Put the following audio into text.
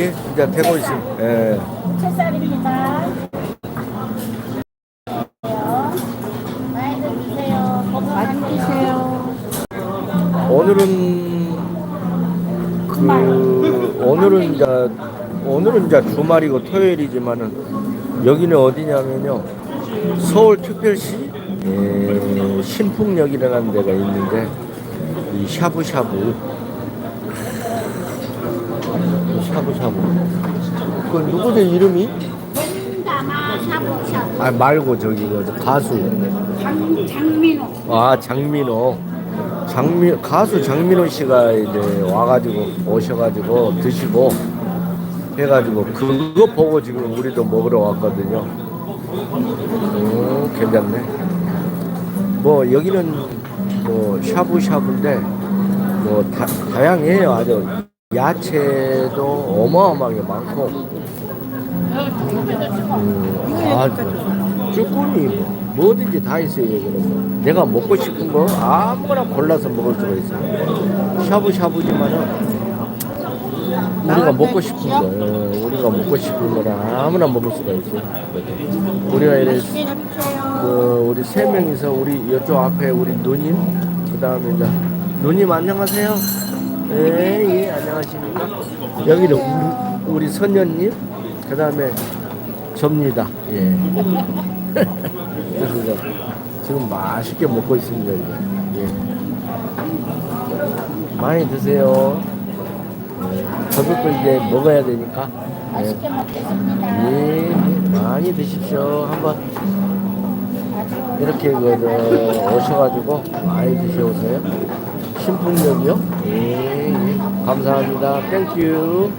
예, 이제 되고 있습니다. 예. 채살입니다. 많이들 드세요. 오늘은 그 오늘은 이제 오늘은 이제 주말이고 토요일이지만은 여기는 어디냐면요 서울 특별시 예, 신풍역이라는 데가 있는데 이 샤브샤브 이 샤브샤브 그 누구들 이름이? 샤브샤브 아 말고 저기 그 가수. 장, 장민호. 아 장민호. 장민 가수 장민호 씨가 이제 와가지고 오셔가지고 드시고 해가지고 그거 보고 지금 우리도 먹으러 왔거든요. 음 괜찮네. 뭐 여기는 뭐 샤브샤브인데 뭐 다, 다양해요 아주 야채도 어마어마하게 많고. 음, 아 쭈꾸미 뭐 뭐든지 다 있어요 여기는. 내가 먹고 싶은 거 아무거나 골라서 먹을 수가 있어요 샤브샤브지만은 우리가 먹고 싶은 거 예, 우리가 먹고 싶은 거를 아무나 먹을 수가 있어요 우리가 이래 그 우리 세 명이서 우리 이쪽 앞에 우리 누님 그 다음에 누님 안녕하세요 예, 예 안녕하십니까 여기는 우리, 우리 선녀님 그 다음에 접니다 예 그래서 지금 맛있게 먹고 있습니다 이제 예 많이 드세요 예, 저것도 이제 먹어야 되니까 예. 맛있게 먹겠습니다. 예, 많이 드십시오. 한번 이렇게 그, 저, 오셔가지고 많이 드셔오세요. 신풍역이요? 예, 예. 감사합니다. 땡큐.